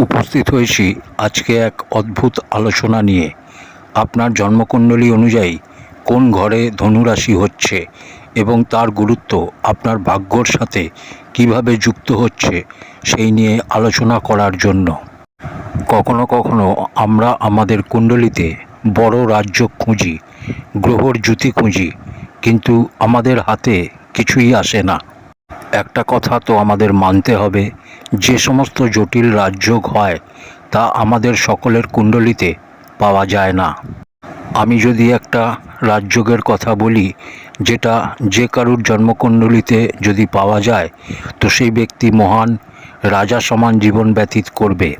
উপস্থিত হয়েছি আজকে এক অদ্ভুত আলোচনা নিয়ে। আপনার জন্মকুণ্ডলী অনুযায়ী কোন ঘরে ধনুরাশি হচ্ছে এবং তার গুরুত্ব আপনার ভাগ্যর সাথে কীভাবে যুক্ত হচ্ছে সেই নিয়ে আলোচনা করার জন্য। কখনো কখনো আমরা আমাদের কুণ্ডলিতে বড় রাজ্য খুঁজি, গ্রহর জ্যুতি খুঁজি, কিন্তু আমাদের হাতে কিছুই আসে না। একটা কথা তো আমাদের মানতে হবে যে সমস্ত জটিল রাজযোগ হয়, তা আমাদের সকলের কুণ্ডলিতে পাওয়া যায় না। আমি যদি একটা রাজযোগের কথা বলি, যেটা যে কারুর জন্মকুণ্ডলিতে যদি পাওয়া যায়, তো সেই ব্যক্তি মহান রাজা সমান জীবন ব্যতীত করবে।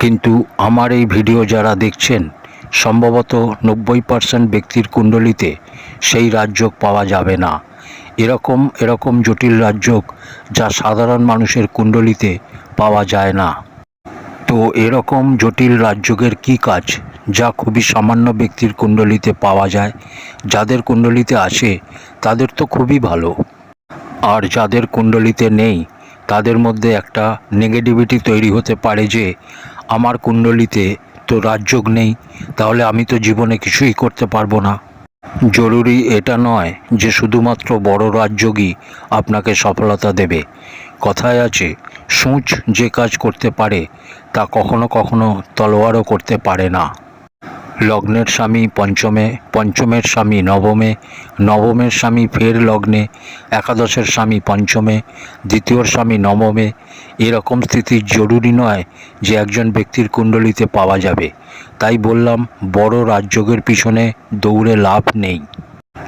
কিন্তু আমার এই ভিডিও যারা দেখছেন, সম্ভবত নব্বই পার্সেন্ট ব্যক্তির কুণ্ডলিতে সেই রাজযোগ পাওয়া যাবে না। এরকম এরকম জটিল রাজযোগ যা সাধারণ মানুষের কুণ্ডলিতে পাওয়া যায় না। তো এরকম জটিল রাজযোগের কী কাজ যা খুবই সামান্য ব্যক্তির কুণ্ডলিতে পাওয়া যায়? যাদের কুণ্ডলিতে আসে, তাদের তো খুবই ভালো। আর যাদের কুণ্ডলিতে নেই, তাদের মধ্যে একটা নেগেটিভিটি তৈরি হতে পারে যে, আমার কুণ্ডলিতে তো রাজযোগ নেই, তাহলে আমি তো জীবনে কিছুই করতে পারব না। জরুরি এটা নয় যে শুধুমাত্র বড় রাজযোগই আপনাকে সফলতা দেবে। কথায় আছে, সূচ যে কাজ করতে পারে, তা কখনো কখনো তলোয়ারও করতে পারে না। লগ্নের স্বামী পঞ্চমে, পঞ্চমের স্বামী নবমে, নবমের স্বামী ফের লগ্নে, একাদশের স্বামী পঞ্চমে, দ্বিতীয়র স্বামী নবমে। এরকম স্থিতি জরুরি নয় যে একজন ব্যক্তির কুণ্ডলিতে পাওয়া যাবে। তাই বললাম, বড় রাজযোগের পিছনে দৌড়ে লাভ নেই।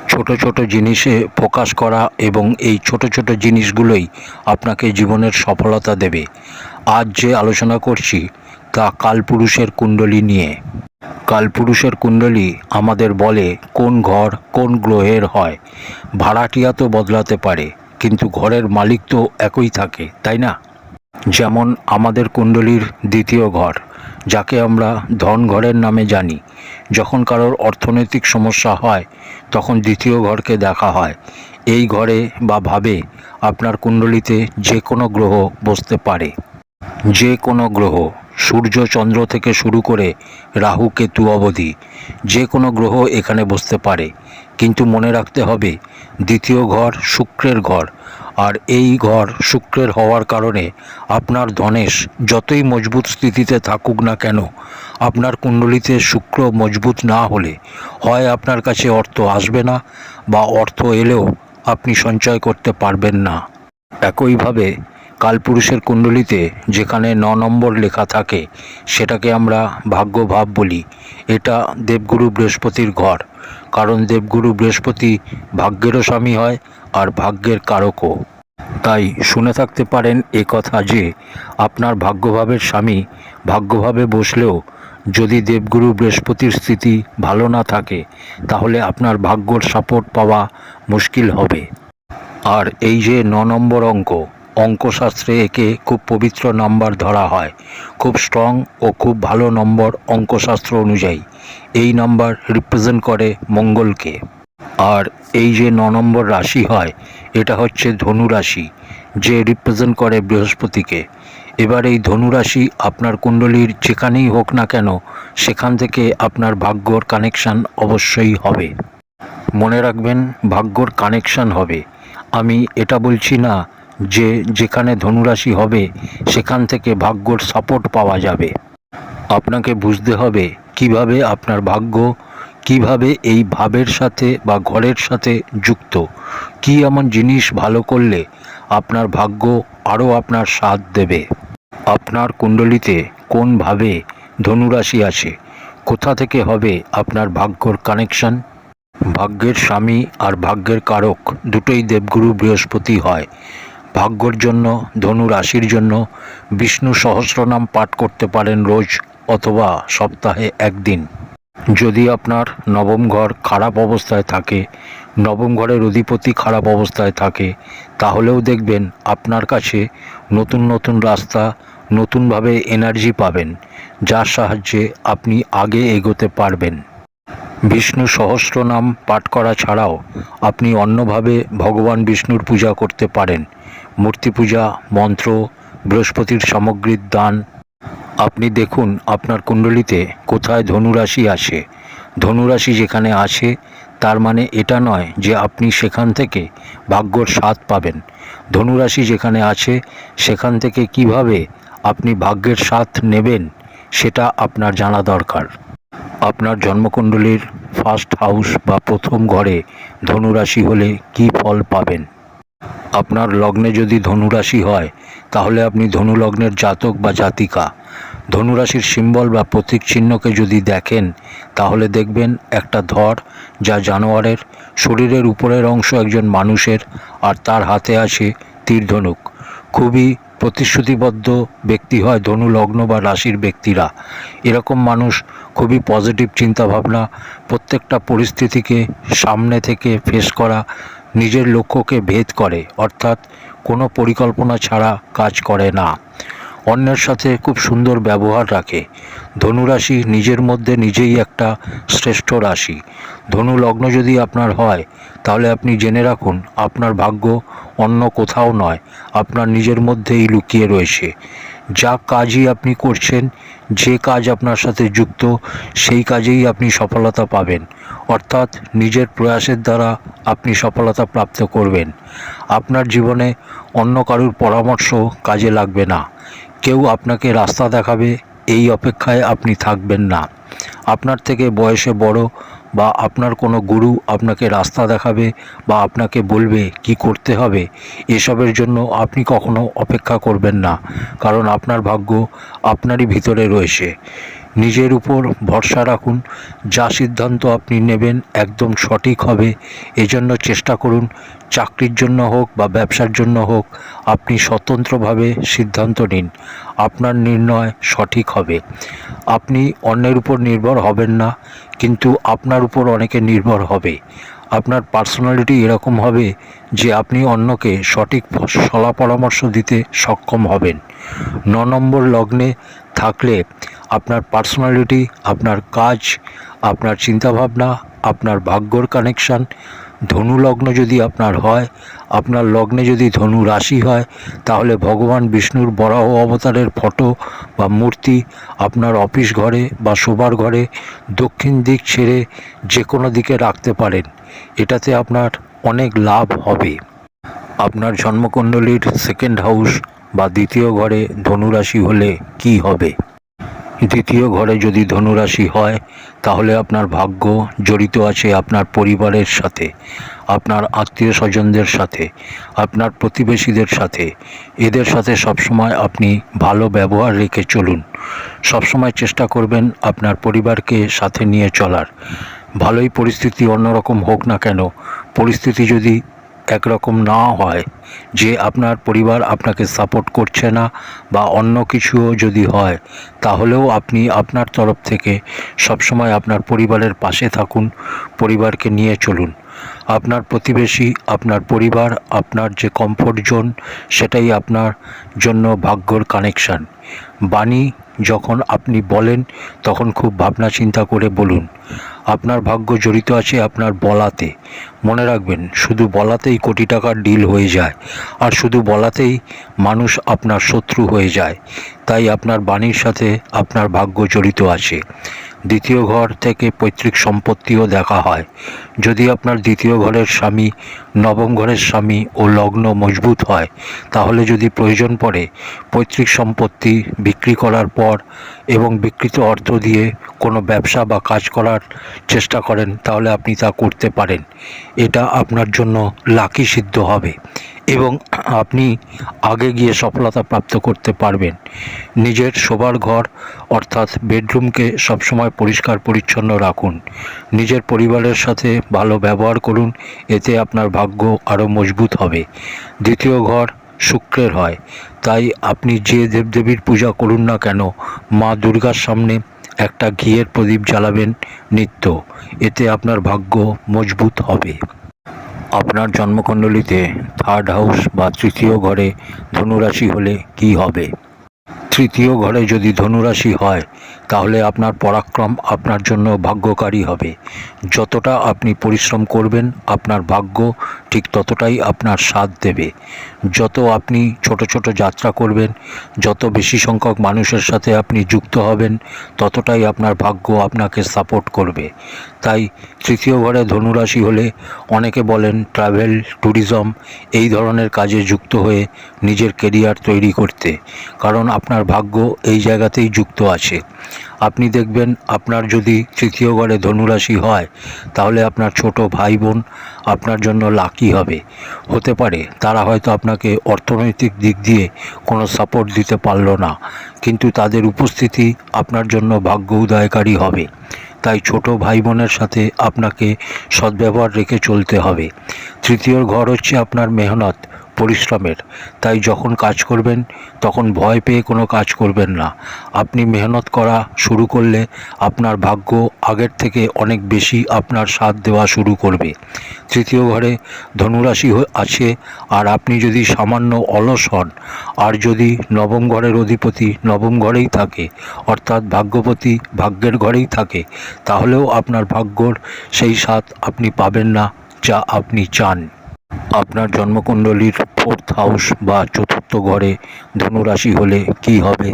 ছোট ছোট জিনিসে ফোকাস করা এবং এই ছোট ছোট জিনিসগুলোই আপনাকে জীবনের সফলতা দেবে। আজ যে আলোচনা করছি তা কালপুরুষের কুণ্ডলী নিয়ে। কালপুরুষের কুণ্ডলী আমাদের বলে কোন ঘর, কোন গ্রহের হয়। ভাড়াটিয়া তো বদলাতে পারে, কিন্তু ঘরের মালিক তো একই থাকে, তাই না? যেমন আমাদের কুণ্ডলীর দ্বিতীয় ঘর, যাকে আমরা ধন ঘরের নামে জানি। যখন কারোর অর্থনৈতিক সমস্যা হয়, তখন দ্বিতীয় ঘরকে দেখা হয়। এই ঘরে বা ভাবে আপনার কুণ্ডলিতে যে কোনো গ্রহ বসতে পারে। যে কোনো গ্রহ। সূর্য চন্দ্র থেকে শুরু করে রাহু, কেতু অবধি যে কোনো গ্রহ এখানে বসতে পারে। কিন্তু মনে রাখতে হবে, দ্বিতীয় ঘর শুক্রের ঘর। আর এই ঘর শুক্রের হওয়ার কারণে আপনার ধনেশ যতই মজবুত স্থিতিতে থাকুক না কেন, আপনার কুণ্ডলিতে শুক্র মজবুত না হলে হয় আপনার কাছে অর্থ আসবে না বা অর্থ এলেও আপনি সঞ্চয় করতে পারবেন না। একইভাবে কালপুরুষের কুণ্ডলিতে যেখানে ন নম্বর লেখা থাকে, সেটাকে আমরা ভাগ্যভাব বলি। এটা দেবগুরু বৃহস্পতির ঘর, কারণ দেবগুরু বৃহস্পতি ভাগ্যেরও স্বামী হয় আর ভাগ্যের কারকও। তাই শুনে থাকতে পারেন এ কথা যে, আপনার ভাগ্যভাবের স্বামী ভাগ্যভাবে বসলেও যদি দেবগুরু বৃহস্পতির স্থিতি ভালো না থাকে, তাহলে আপনার ভাগ্যর সাপোর্ট পাওয়া মুশকিল হবে। আর এই যে ন নম্বর অঙ্ক অঙ্কশাস্ত্রে একে খুব পবিত্র নাম্বার ধরা হয়। খুব স্ট্রং ও খুব ভালো নম্বর অঙ্কশাস্ত্র অনুযায়ী। এই নাম্বার রিপ্রেজেন্ট করে মঙ্গলকে। আর এই যে ন নম্বর রাশি হয়, এটা হচ্ছে ধনু রাশি যে রিপ্রেজেন্ট করে বৃহস্পতিকে। এবার এই ধনুরাশি আপনার কুণ্ডলীর যেখানেই হোক না কেন, সেখান থেকে আপনার ভাগ্যর কানেকশান অবশ্যই হবে। মনে রাখবেন, ভাগ্যর কানেকশান হবে। আমি এটা বলছি না যে যেখানে ধনুরাশি হবে, সেখান থেকে ভাগ্যর সাপোর্ট পাওয়া যাবে। আপনাকে বুঝতে হবে কীভাবে আপনার ভাগ্য, কীভাবে এই ভাবের সাথে বা ঘরের সাথে যুক্ত। কি এমন জিনিস ভালো করলে আপনার ভাগ্য আরও আপনার সাথ দেবে? আপনার কুণ্ডলিতে কোনভাবে ধনুরাশি আছে? কোথা থেকে হবে আপনার ভাগ্যর কানেকশন ভাগ্যের স্বামী আর ভাগ্যের কারক দুটোই দেবগুরু বৃহস্পতি হয়। ভাগ্যর জন্য, ধনু রাশির জন্য বিষ্ণু সহস্রনাম পাঠ করতে পারেন রোজ অথবা সপ্তাহে একদিন। যদি আপনার নবম ঘর খারাপ অবস্থায় থাকে, নবম ঘরের অধিপতি খারাপ অবস্থায় থাকে, তাহলেও দেখবেন আপনার কাছে নতুন নতুন রাস্তা, নতুনভাবে এনার্জি পাবেন, যার সাহায্যে আপনি আগে এগোতে পারবেন। বিষ্ণু সহস্র নাম পাঠ করা ছাড়াও আপনি অন্যভাবে ভগবান বিষ্ণুর পূজা করতে পারেন। মূর্তি পূজা, মন্ত্র, বৃহস্পতির সামগ্রীর দান। আপনি দেখুন আপনার কুণ্ডলিতে কোথায় ধনুরাশি আছে ধনুরাশি যেখানে আছে তার মানে এটা নয় যে আপনি সেখান থেকে ভাগ্যর স্বাদ পাবেন। ধনুরাশি যেখানে আছে, সেখান থেকে কীভাবে আপনি ভাগ্যের স্বাদ নেবেন, সেটা আপনার জানা দরকার। আপনার জন্মকুণ্ডলীর ফার্স্ট হাউস বা প্রথম ঘরে ধনুরাশি হলে কি ফল পাবেন? আপনার লগ্নে যদি ধনুরাশি হয়, তাহলে আপনি ধনু লগ্নের জাতক বা জাতিকা। ধনুরাশির সিম্বল বা প্রতীক চিহ্নকে যদি দেখেন, তাহলে দেখবেন একটা ধর যা জানোয়ারের শরীরের উপরের অংশ একজন মানুষের আর তার হাতে আছে তীর ধনুক খুবই প্রতিশ্রুতিবদ্ধ ব্যক্তি হয় ধনু লগ্ন বা রাশির ব্যক্তিরা। এরকম মানুষ খুবই পজিটিভ চিন্তাভাবনা প্রত্যেকটা পরিস্থিতিকে সামনে থেকে ফেস করা নিজের লক্ষ্যকে ভেদ করে, অর্থাৎ কোনো পরিকল্পনা ছাড়া কাজ করে না। অন্যের সাথে খুব সুন্দর ব্যবহার রাখে। ধনুরাশি নিজের মধ্যে নিজেই একটা শ্রেষ্ঠ রাশি। ধনু লগ্ন যদি আপনার হয়, তাহলে আপনি জেনে রাখুন, আপনার ভাগ্য অন্য কোথাও নয়, আপনার নিজের মধ্যেই লুকিয়ে রয়েছে। যা কাজই আপনি করছেন, যে কাজ আপনার সাথে যুক্ত, সেই কাজেই আপনি সফলতা পাবেন। অর্থাৎ নিজের প্রয়াসের দ্বারা আপনি সফলতা প্রাপ্ত করবেন। আপনার জীবনে অন্য কারুর পরামর্শ কাজে লাগবে না। কেউ আপনাকে রাস্তা দেখাবে, এই অপেক্ষায় আপনি থাকবেন না। আপনার থেকে বয়সে বড় বা আপনার কোনো গুরু আপনাকে রাস্তা দেখাবে বা আপনাকে বলবে কি করতে হবে, এসবের জন্য আপনি কখনো অপেক্ষা করবেন না। কারণ আপনার ভাগ্য আপনারই ভিতরে রয়েছে। নিজের উপর ভরসা রাখুন। যা সিদ্ধান্ত আপনি নেবেন একদম সঠিক হবে। এজন্য চেষ্টা করুন, চাকরির জন্য হোক বা ব্যবসার জন্য হোক, আপনি স্বতন্ত্রভাবে সিদ্ধান্ত নিন। আপনার নির্ণয় সঠিক হবে। আপনি অন্যের উপর নির্ভর হবেন না, কিন্তু আপনার উপর অনেকে নির্ভর হবে। আপনার পার্সোনালিটি এরকম হবে যে আপনি অন্যকে সঠিক সলা পরামর্শ দিতে সক্ষম হবেন। ন নম্বর লগ্নে থাকলে আপনার পার্সোনালিটি আপনার কাজ, আপনার চিন্তাভাবনা, আপনার ভাগ্যর কানেকশান ধনু লগ্ন যদি আপনার হয় আপনার লগ্নে যদি ধনু রাশি হয়, তাহলে ভগবান বিষ্ণুর বরাহ অবতারের ফটো বা মূর্তি আপনার অফিস ঘরে বা শোবার ঘরে দক্ষিণ দিক ছেড়ে যে কোনো দিকে রাখতে পারেন। এটাতে আপনার অনেক লাভ হবে। আপনার জন্মকুণ্ডলীর সেকেন্ড হাউস বা দ্বিতীয় ঘরে ধনুরাশি হলে কি হবে? দ্বিতীয় ঘরে যদি ধনুরাশি হয়, তাহলে আপনার ভাগ্য জড়িত আছে আপনার পরিবারের সাথে। আপনার আত্মীয় স্বজনদের সাথে, আপনার প্রতিবেশীদের সাথে। এদের সাথে সবসময় আপনি ভালো ব্যবহার রেখে চলুন। সবসময় চেষ্টা করবেন আপনার পরিবারকে সাথে নিয়ে চলার। ভালোই পরিস্থিতি অন্যরকম হোক না কেন, পরিস্থিতি যদি একরকম না হয়, যে আপনার পরিবার আপনাকে সাপোর্ট করছে না বা অন্য কিছুও যদি হয়, তাহলেও আপনি আপনার তরফ থেকে সবসময় আপনার পরিবারের পাশে থাকুন, পরিবারকে নিয়ে চলুন। আপনার প্রতিবেশী, আপনার পরিবার, আপনার যে কমফোর্ট জোন সেটাই আপনার জন্য ভাগ্যর কানেকশান বাণী যখন আপনি বলেন, তখন খুব ভাবনা চিন্তা করে বলুন। আপনার ভাগ্য জড়িত আছে আপনার বলাতে। মনে রাখবেন, শুধু বলাতেই কোটি টাকার ডিল হয়ে যায়। আর শুধু বলাতেই মানুষ আপনার শত্রু হয়ে যায়। তাই আপনার বাণীর সাথে আপনার ভাগ্য জড়িত আছে। দ্বিতীয় ঘর থেকে পৈতৃক সম্পত্তিও দেখা হয়। যদি আপনার দ্বিতীয় ঘরের স্বামী নবম ঘরের স্বামী ও লগ্ন মজবুত হয়, তাহলে যদি প্রয়োজন পড়ে, পৈতৃক সম্পত্তি বিক্রি করার পর এবং বিকৃত অর্থ দিয়ে কোনো ব্যবসা বা কাজ করার চেষ্টা করেন, তাহলে আপনি তা করতে পারেন। এটা আপনার জন্য লাকি সিদ্ধ হবে। এবং আপনি আগে গিয়ে সফলতা প্রাপ্ত করতে পারবেন। নিজের শোবার ঘর, অর্থাৎ বেডরুমকে সবসময় পরিষ্কার পরিচ্ছন্ন রাখুন। নিজের পরিবারের সাথে ভালো ব্যবহার করুন, এতে আপনার ভাগ্য আরও মজবুত হবে। দ্বিতীয় ঘর শুক্রের হয়। তাই আপনি যে দেবদেবীর পূজা করুন না কেন, মা দুর্গার সামনে একটা ঘিয়ের প্রদীপ জ্বালাবেন নিত্য। এতে আপনার ভাগ্য মজবুত হবে। আপনার জন্মকুণ্ডলিতে থার্ড হাউস বা তৃতীয় ঘরে ধনুরাশি হলে কি হবে? তৃতীয় ঘরে যদি ধনুরাশি হয়, তাহলে আপনার পরাক্রম আপনার জন্য ভাগ্যকারী হবে। যতটা আপনি পরিশ্রম করবেন, আপনার ভাগ্য ঠিক ততটাই আপনার সাথ দেবে। যত আপনি ছোট ছোট যাত্রা করবেন, যত বেশি সংখ্যক মানুষের সাথে আপনি যুক্ত হবেন, ততটাই আপনার ভাগ্য আপনাকে সাপোর্ট করবে। তাই তৃতীয় ঘরে ধনুরাশি হলে অনেকে বলেন ট্রাভেল, ট্যুরিজম এই ধরনের কাজে যুক্ত হয়ে নিজের কেরিয়ার তৈরি করতে। কারণ আপনার ভাগ্য এই জায়গাতেই যুক্ত আছে। আপনি দেখবেন আপনার যদি তৃতীয় ঘরে ধনুরাশি হয়, তাহলে আপনার ছোট ভাই বোন আপনার জন্য লাকি হবে। হতে পারে, তারা হয়তো আপনাকে অর্থনৈতিক দিক দিয়ে কোনো সাপোর্ট দিতে পারল না, কিন্তু তাদের উপস্থিতি আপনার জন্য ভাগ্য উদয়কারী হবে। তাই ছোট ভাই বোনের সাথে আপনাকে সদ্ব্যবহার রেখে চলতে হবে। তৃতীয় ঘর হচ্ছে আপনার মেহনত। পরিশ্রমের। তাই যখন কাজ করবেন, তখন ভয় পেয়ে কোনো কাজ করবেন না। আপনি মেহনত করা শুরু করলে আপনার ভাগ্য আগের থেকে অনেক বেশি আপনার সাথ দেওয়া শুরু করবে। তৃতীয় ঘরে ধনুরাশি আছে, আর আপনি যদি সামান্য অলস হন, আর যদি নবম ঘরের অধিপতি নবম ঘরেই থাকে, অর্থাৎ ভাগ্যপতি ভাগ্যের ঘরেই থাকে, তাহলেও আপনার ভাগ্যর সেই স্বাদ আপনি পাবেন না যা আপনি চান। আপনার জন্মকুণ্ডলীর ফোর্থ হাউস বা চতুর্থ ঘরে ধনুরাশি হলে কি হবে?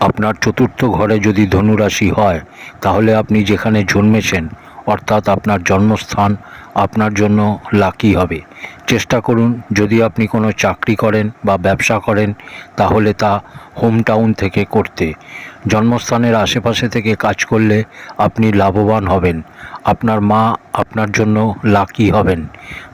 আপনার চতুর্থ ঘরে যদি ধনুরাশি হয়, তাহলে আপনি যেখানে জন্মেছেন, অর্থাৎ আপনার জন্মস্থান আপনার জন্য লাকি হবে। চেষ্টা করুন, যদি আপনি কোনো চাকরি করেন বা ব্যবসা করেন, তাহলে তা হোম টাউন থেকে করতে। জন্মস্থানের আশেপাশে থেকে কাজ করলে আপনি লাভবান হবেন। আপনার মা আপনার জন্য লাকি হবেন।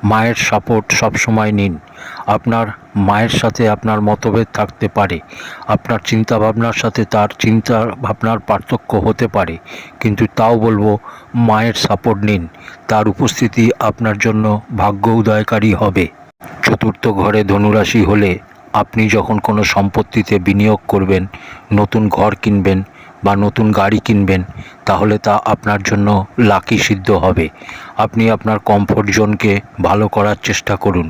মায়ের সাপোর্ট সবসময় নিন। আপনার মায়ের সাথে আপনার মতভেদ থাকতে পারে। আপনার চিন্তা ভাবনার সাথে তার চিন্তা ভাবনার পার্থক্য হতে পারে। কিন্তু তাও বলব, মায়ের সাপোর্ট নিন। তার উপস্থিতি আপনার জন্য ভাগ্য উদয়কারী হবে। চতুর্থ ঘরে ধনুরাশি হলে আপনি যখন কোনো সম্পত্তিতে বিনিয়োগ করবেন নতুন ঘর কিনবেন বা নতুন গাড়ি কিনবেন তাহলে তা আপনার জন্য লাকি সিদ্ধ হবে। আপনি আপনার কমফোর্ট জোনকে ভালো করার চেষ্টা করুন।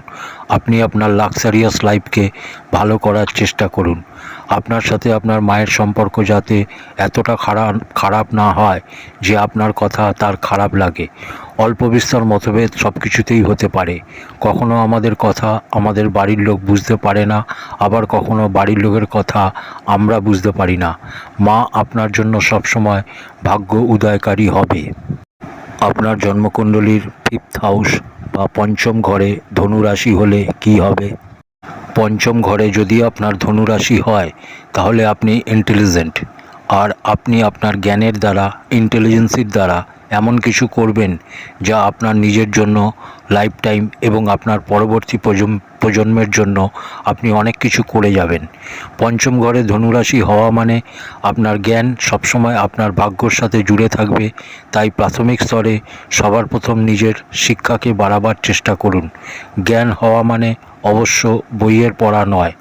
আপনি আপনার লাক্সারিয়াস লাইফকে ভালো করার চেষ্টা করুন। আপনার সাথে আপনার মায়ের সম্পর্ক যাতে এতটা খারাপ খারাপ না হয় যে আপনার কথা তার খারাপ লাগে। অল্প বিস্তর মতভেদ সব কিছুতেই হতে পারে। কখনো আমাদের কথা আমাদের বাড়ির লোক বুঝতে পারে না, আবার কখনো বাড়ির লোকের কথা আমরা বুঝতে পারি না। মা আপনার জন্য সবসময় ভাগ্য উদয়কারী হবে। আপনার জন্মকুণ্ডলীর ফিফথ হাউস বা পঞ্চম ঘরে ধনুরাশি হলে কি হবে? পঞ্চম ঘরে যদি আপনার ধনুরাশি হয়, তাহলে আপনি ইন্টেলিজেন্ট আর আপনি আপনার জ্ঞানের দ্বারা ইন্টেলিজেন্সির দ্বারা এমন কিছু করবেন যা আপনার নিজের জন্য লাইফ টাইম এবং আপনার পরবর্তী প্রজন্ম, প্রজন্মের জন্য আপনি অনেক কিছু করে যাবেন। পঞ্চম ঘরে ধনুরাশি হওয়া মানে আপনার জ্ঞান সবসময় আপনার ভাগ্যর সাথে জুড়ে থাকবে। তাই প্রাথমিক স্তরে সবার প্রথম নিজের শিক্ষাকে বাড়াবার চেষ্টা করুন। জ্ঞান হওয়া মানে অবশ্য বইয়ের পড়া নয়।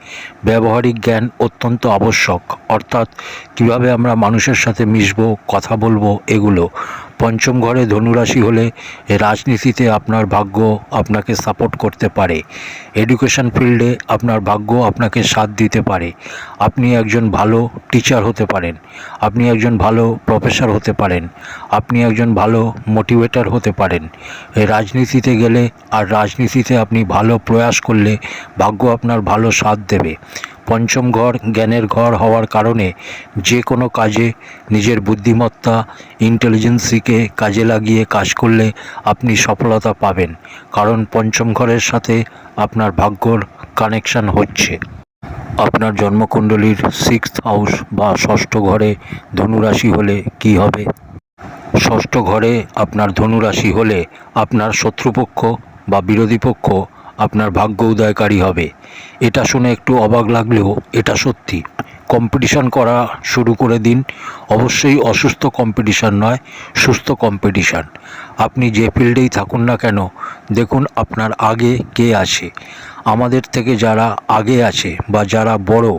ব্যবহারিক জ্ঞান অত্যন্ত আবশ্যক। অর্থাৎ কীভাবে আমরা মানুষের সাথে মিশবো, কথা বলব, এগুলো পঞ্চম ঘরে ধনুরাশি হলে রাজনীতিতে আপনার ভাগ্য আপনাকে সাপোর্ট করতে পারে। এডুকেশন ফিল্ডে আপনার ভাগ্য আপনাকে সাথ দিতে পারে। আপনি একজন ভালো টিচার হতে পারেন। আপনি একজন ভালো প্রফেসর হতে পারেন। আপনি একজন ভালো মোটিভেটর হতে পারেন। রাজনীতিতে গেলে আর রাজনীতিতে আপনি ভালো প্রয়াস করলে ভাগ্য আপনার ভালো সাথ দেবে। পঞ্চম ঘর জ্ঞানের ঘর হওয়ার কারণে যে কোনো কাজে নিজের বুদ্ধিমত্তা ইন্টেলিজেন্সিকে কাজে লাগিয়ে কাজ করলে আপনি সফলতা পাবেন। কারণ পঞ্চম ঘরের সাথে আপনার ভাগ্যর কানেকশান হচ্ছে। আপনার জন্মকুণ্ডলীর সিক্সথ হাউস বা ষষ্ঠ ঘরে ধনুরাশি হলে কি হবে? ষষ্ঠ ঘরে আপনার ধনুরাশি হলে আপনার শত্রুপক্ষ বা বিরোধী পক্ষ আপনার ভাগ্য উদয়কারী হবে। এটা শুনে একটু অবাক লাগলেও এটা সত্যি। কম্পিটিশান করা শুরু করে দিন। অবশ্যই অসুস্থ কম্পিটিশান নয়, সুস্থ কম্পিটিশান। আপনি যে ফিল্ডেই থাকুন না কেন, দেখুন আপনার আগে কে আছে। আমাদের থেকে যারা আগে আছে বা যারা বড়,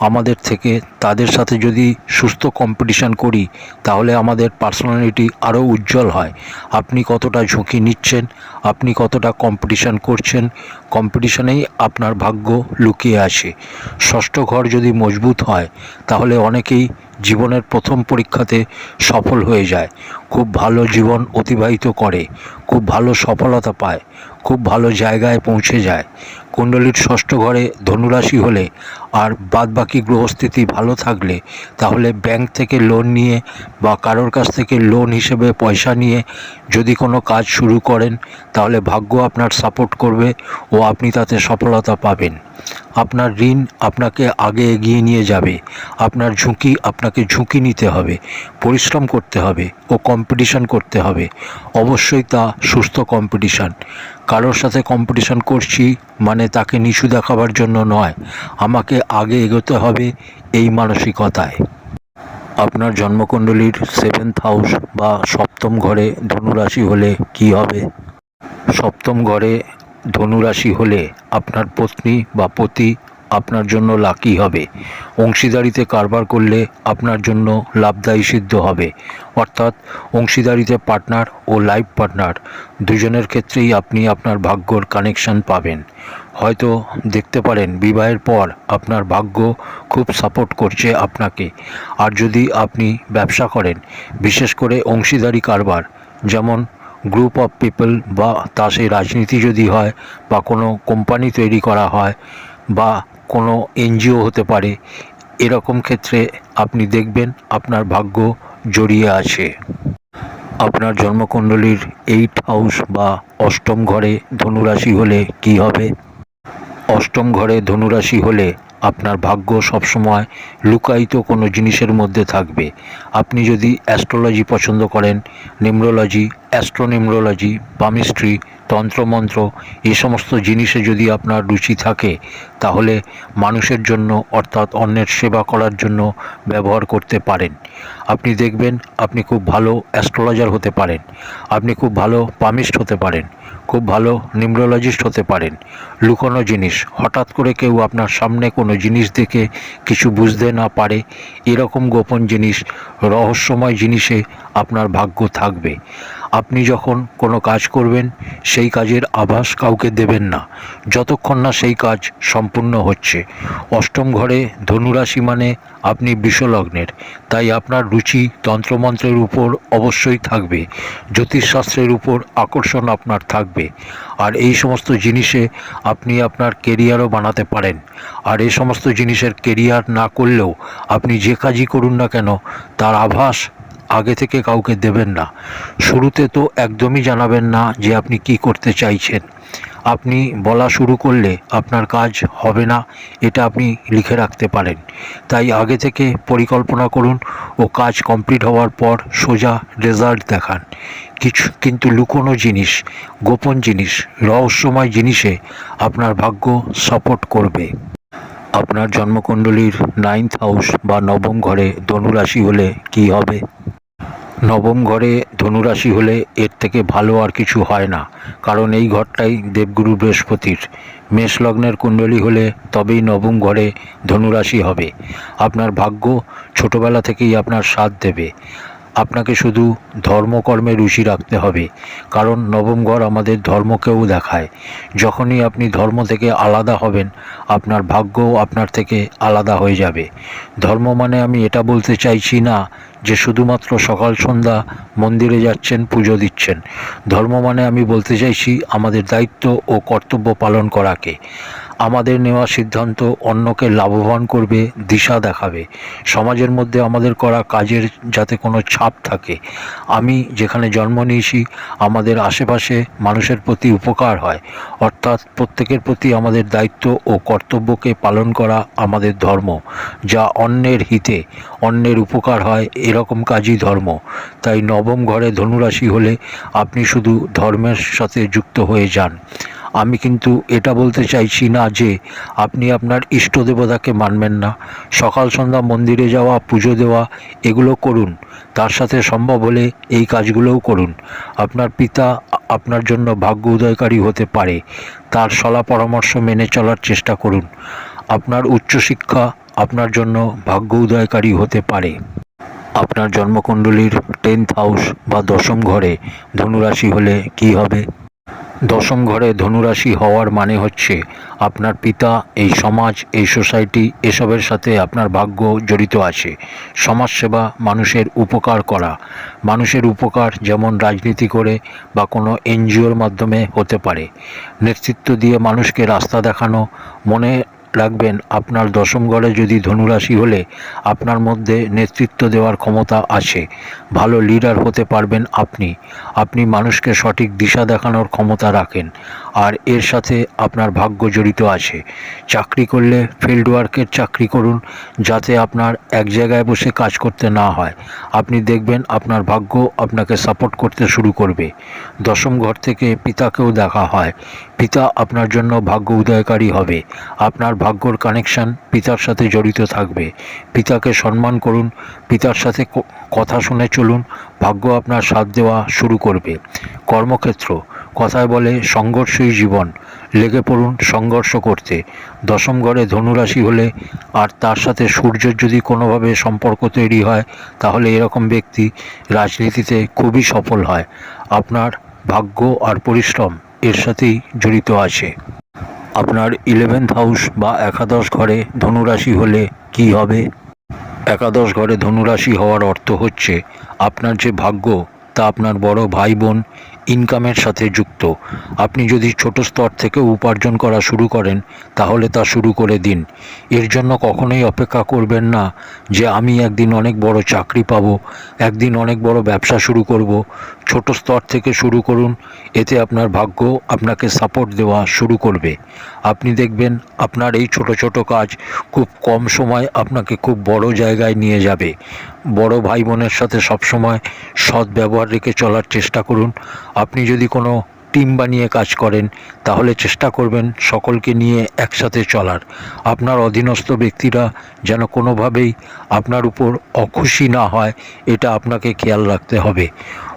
আমাদের থেকে তাদের সাথে যদি সুস্থ কম্পিটিশান করি, তাহলে আমাদের পার্সোনালিটি আরও উজ্জ্বল হয়। আপনি কতটা ঝুঁকি নিচ্ছেন, আপনি কতটা কম্পিটিশান করছেন কম্পিটিশানেই আপনার ভাগ্য লুকিয়ে আছে। ষষ্ঠ ঘর যদি মজবুত হয়, তাহলে অনেকেই জীবনের প্রথম পরীক্ষাতে সফল হয়ে যায়। খুব ভালো জীবন অতিবাহিত করে, খুব ভালো সফলতা পায়, খুব ভালো জায়গায় পৌঁছে যায়। কুণ্ডলীর ষষ্ঠ ঘরে ধনুরাশি হলে আর বাদবাকি গ্রহস্থিতি ভালো থাকলে তাহলে ব্যাংক থেকে লোন নিয়ে বা কারোর কাছ থেকে লোন হিসেবে পয়সা নিয়ে যদি কোনো কাজ শুরু করেন, তাহলে ভাগ্য আপনার সাপোর্ট করবে ও আপনি তাতে সফলতা পাবেন। আপনার ঋণ আপনাকে আগে এগিয়ে নিয়ে যাবে। আপনার ঝুঁকি আপনাকে ঝুঁকি নিতে হবে। পরিশ্রম করতে হবে ও কম্পিটিশন করতে হবে। অবশ্যই তা সুস্থ কম্পিটিশান কারোর সাথে কম্পিটিশন করছি মানে তাকে নিচু দেখাবার জন্য নয়। আমাকে আগে এগোতে হবে এই মানসিকতায়। আপনার জন্মকুণ্ডলীর সেভেন্থ হাউস বা সপ্তম ঘরে ধনুরাশি হলে কি হবে? সপ্তম ঘরে ধনুরাশি হলে আপনার পত্নী বা পতি আপনার জন্য লাকি হবে। অংশীদারিতে কারবার করলে আপনার জন্য লাভদায়ী সিদ্ধ হবে। অর্থাৎ অংশীদারিতে পার্টনার ও লাইফ পার্টনার দুজনের ক্ষেত্রেই আপনি আপনার ভাগ্যর কানেকশন পাবেন। হয়তো দেখতে পারেন বিবাহের পর আপনার ভাগ্য খুব সাপোর্ট করছে আপনাকে। আর যদি আপনি ব্যবসা করেন, বিশেষ করে অংশীদারি কারবার, যেমন গ্রুপ অফ পিপল বা তা সেই রাজনীতি যদি হয় বা কোনো কোম্পানি তৈরি করা হয় বা কোনো এনজিও হতে পারে, এরকম ক্ষেত্রে আপনি দেখবেন আপনার ভাগ্য জড়িয়ে আছে। আপনার জন্মকুণ্ডলীর এইট হাউস বা অষ্টম ঘরে ধনুরাশি হলে কি হবে? অষ্টম ঘরে ধনুরাশি হলে আপনার ভাগ্য সবসময় লুকায়িত কোনো জিনিসের মধ্যে থাকবে। আপনি যদি অ্যাস্ট্রোলজি পছন্দ করেন নিমরোলজি অ্যাস্ট্রোনিমরোলজি পামিস্ট্রি তন্ত্রমন্ত্র এই সমস্ত জিনিসে যদি আপনার রুচি থাকে, তাহলে মানুষের জন্য, অর্থাৎ অন্যের সেবা করার জন্য ব্যবহার করতে পারেন। আপনি দেখবেন, আপনি খুব ভালো অ্যাস্ট্রোলজার হতে পারেন, আপনি খুব ভালো পামিস্ট হতে পারেন, খুব ভালো নিউমরোলজিস্ট হতে পারেন। লুকোনো জিনিস, হঠাৎ করে কেউ আপনার সামনে কোনো জিনিস দেখে কিছু বুঝতে না পারে, এরকম গোপন জিনিস, রহস্যময় জিনিসে আপনার ভাগ্য থাকবে। আপনি যখন কোনো কাজ করবেন, সেই কাজের আভাস কাউকে দেবেন না। যতক্ষণ না সেই কাজ সম্পূর্ণ হচ্ছে। অষ্টম ঘরে ধনুরাশি মানে আপনি বিশ্বলগ্নের তাই আপনার রুচি তন্ত্রমন্ত্রের উপর অবশ্যই থাকবে। জ্যোতিষশাস্ত্রের উপর আকর্ষণ আপনার থাকবে। আর এই সমস্ত জিনিসে আপনি আপনার কেরিয়ারও বানাতে পারেন। আর এই সমস্ত জিনিসের কেরিয়ার না করলেও আপনি যে কাজই করুন না কেন, তার আভাস আগে থেকে কাউকে দেবেন না। শুরুতে তো একদমই জানাবেন না যে আপনি কি করতে চাইছেন। আপনি বলা শুরু করলে আপনার কাজ হবে না, এটা আপনি লিখে রাখতে পারেন। তাই আগে থেকে পরিকল্পনা করুন ও কাজ কমপ্লিট হওয়ার পর সোজা রেজাল্ট দেখান। কিছু, কিন্তু লুকোনো জিনিস, গোপন জিনিস, রহস্যময় জিনিসে আপনার ভাগ্য সাপোর্ট করবে। আপনার জন্মকুণ্ডলীর নাইন্থ হাউস বা নবম ঘরে ধনুরাশি হলে কি হবে? নবম ঘরে ধনুরাশি হলে এর থেকে ভালো আর কিছু হয় না, কারণ এই ঘরটাই দেবগুরু বৃহস্পতির। মেষ লগ্নের কুণ্ডলী হলে তবেই নবম ঘরে ধনুরাশি হবে। আপনার ভাগ্য ছোটবেলা থেকেই আপনার সাথ দেবে। আপনাকে শুধু ধর্মকর্মে রুচি রাখতে হবে, কারণ নবম ঘর আমাদের ধর্মকেও দেখায়। যখনই আপনি ধর্ম থেকে আলাদা হবেন, আপনার ভাগ্যও আপনার থেকে আলাদা হয়ে যাবে। ধর্ম মানে আমি এটা বলতে চাইছি না যে শুধুমাত্র সকাল সন্ধ্যা মন্দিরে যাচ্ছেন, পুজো দিচ্ছেন। ধর্ম মানে আমি বলতে চাইছি আমাদের দায়িত্ব ও কর্তব্য পালন করাকে। আমাদের নেওয়া সিদ্ধান্ত অন্যকে লাভবান করবে, দিশা দেখাবে। সমাজের মধ্যে আমাদের করা কাজের যাতে কোনো ছাপ থাকে। আমি যেখানে জন্ম নিয়েছি, আমাদের আশেপাশে মানুষের প্রতি উপকার হয়। অর্থাৎ প্রত্যেকের প্রতি আমাদের দায়িত্ব ও কর্তব্যকে পালন করা আমাদের ধর্ম। যা অন্যের হিতে, অন্যের উপকার হয়, এরকম কাজই ধর্ম। তাই নবম ঘরে ধনুরাশি হলে আপনি শুধু ধর্মের সাথে যুক্ত হয়ে যান। আমি কিন্তু এটা বলতে চাইছি না যে আপনি আপনার ইষ্ট দেবতাকে মানবেন না। সকাল, সন্ধ্যা, মন্দিরে যাওয়া, পুজো দেওয়া, এগুলো করুন। তার সাথে সম্ভব হলে এই কাজগুলোও করুন। আপনার পিতা আপনার জন্য ভাগ্য উদয়কারী হতে পারে। তার সলা পরামর্শ মেনে চলার চেষ্টা করুন। আপনার উচ্চশিক্ষা আপনার জন্য ভাগ্য উদয়কারী হতে পারে। আপনার জন্মকুণ্ডলীর টেন্থ হাউস বা দশম ঘরে ধনুরাশি হলে কি হবে? দশম ঘরে ধনুরাশি হওয়ার মানে হচ্ছে আপনার পিতা, এই সমাজ, এই সোসাইটি এসবের সাথে আপনার ভাগ্য জড়িত আছে। সমাজসেবা, মানুষের উপকার করা। মানুষের উপকার যেমন রাজনীতি করে বা কোনো এনজিওর মাধ্যমে হতে পারে। নেতৃত্ব দিয়ে মানুষকে রাস্তা দেখানো, মনে রাখবেন। আপনার দশম গড়ে যদি ধনুরাশি হলে আপনার মধ্যে নেতৃত্ব দেওয়ার ক্ষমতা আছে। ভালো লিডার হতে পারবেন আপনি। আপনি মানুষকে সঠিক দিশা দেখানোর ক্ষমতা রাখেন। আর এর সাথে আপনার ভাগ্য জড়িত আছে। চাকরি করলে ফিল্ড ওয়ার্কের চাকরি করুন, যাতে আপনার এক জায়গায় বসে কাজ করতে না হয়। আপনি দেখবেন আপনার ভাগ্য আপনাকে সাপোর্ট করতে শুরু করবে। দশম ঘর থেকে পিতাকেও দেখা হয়। পিতা আপনার জন্য ভাগ্য উদয়কারী হবে। আপনার ভাগ্যর কানেকশন পিতার সাথে জড়িত থাকবে। পিতাকে সম্মান করুন, পিতার সাথে কথা শুনে চলুন। ভাগ্য আপনার সাথ দেওয়া শুরু করবে। কর্মক্ষেত্র কথায় বলে, সংঘর্ষই জীবন। লেগে পড়ুন, সংঘর্ষ করতে। দশম ঘরে ধনুরাশি হলে আর তার সাথে সূর্যের যদি কোনোভাবে সম্পর্ক তৈরি হয়, তাহলে এরকম ব্যক্তি রাজনীতিতে খুবই সফল হয়। আপনার ভাগ্য আর পরিশ্রম এর সাথেই জড়িত আছে। আপনার ইলেভেন্থ হাউস বা একাদশ ঘরে ধনুরাশি হলে কি হবে? একাদশ ঘরে ধনুরাশি হওয়ার অর্থ হচ্ছে, আপনার যে ভাগ্য, তা আপনার বড় ভাই বোন ইনকামের সাথে যুক্ত। আপনি যদি ছোট স্তর থেকে উপার্জন করা শুরু করেন, তাহলে তা শুরু করে দিন। এর জন্য কখনোই অপেক্ষা করবেন না যে, আমি একদিন অনেক বড় চাকরি পাবো, একদিন অনেক বড় ব্যবসা শুরু করব। ছোট স্তর থেকে শুরু করুন। এতে আপনার ভাগ্য আপনাকে সাপোর্ট দেওয়া শুরু করবে। আপনি দেখবেন আপনার এই ছোট ছোট কাজ খুব কম সময় আপনাকে খুব বড় জায়গায় নিয়ে যাবে। বড় ভাই বোনের সাথে সবসময় সৎ ব্যবহার রেখে চলার চেষ্টা করুন। আপনি যদি কোনো টিম বানিয়ে কাজ করেন, তাহলে চেষ্টা করবেন সকলকে নিয়ে একসাথে চলার। আপনার অধীনস্থ ব্যক্তিরা যেন কোনোভাবেই আপনার উপর অখুশি না হয়, এটা আপনাকে খেয়াল রাখতে হবে।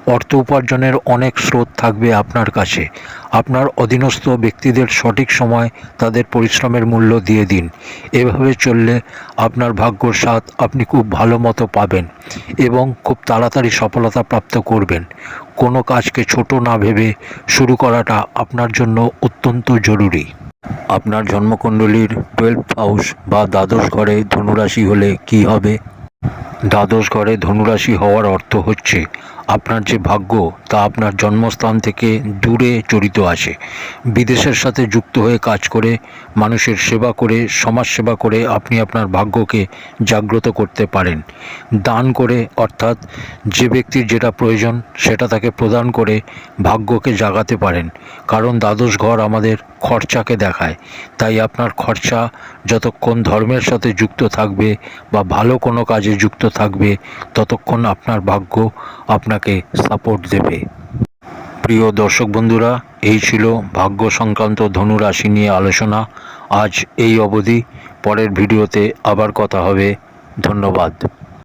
অর্থ উপার্জনের অনেক স্রোত থাকবে আপনার কাছে। আপনার অধীনস্থ ব্যক্তিদের সঠিক সময় তাদের পরিশ্রমের মূল্য দিয়ে দিন। এভাবে চললে আপনার ভাগ্যর স্বাদ আপনি খুব ভালো মতো পাবেন এবং খুব তাড়াতাড়ি সফলতা প্রাপ্ত করবেন। কোনো কাজকে ছোট না ভেবে শুরু করাটা আপনার জন্য অত্যন্ত জরুরি। আপনার জন্মকুণ্ডলীর টুয়েলভ হাউস বা দ্বাদশ ঘরে ধনুরাশি হলে কি হবে? দ্বাদশ ঘরে ধনুরাশি হওয়ার অর্থ হচ্ছে আপনার যে ভাগ্য, তা আপনার জন্মস্থান থেকে দূরে জড়িত আছে। বিদেশের সাথে যুক্ত হয়ে কাজ করে, মানুষের সেবা করে, সমাজ সেবা করে আপনি আপনার ভাগ্যকে জাগ্রত করতে পারেন। দান করে, অর্থাৎ যে ব্যক্তির যেটা প্রয়োজন, সেটা তাকে প্রদান করে ভাগ্যকে জাগাতে পারেন। কারণ দ্বাদশ ঘর আমাদের খরচাকে দেখায়। তাই আপনার খরচা যতক্ষণ ধর্মের সাথে যুক্ত থাকবে বা ভালো কোনো কাজে যুক্ত থাকবে, ততক্ষণ আপনার ভাগ্য আপনাকে সাপোর্ট দেবে। প্রিয় দর্শক বন্ধুরা, এই ছিল ভাগ্য সংক্রান্ত ধনুরাশি নিয়ে আলোচনা। আজ এই অবধি, পরের ভিডিওতে আবার কথা হবে। ধন্যবাদ।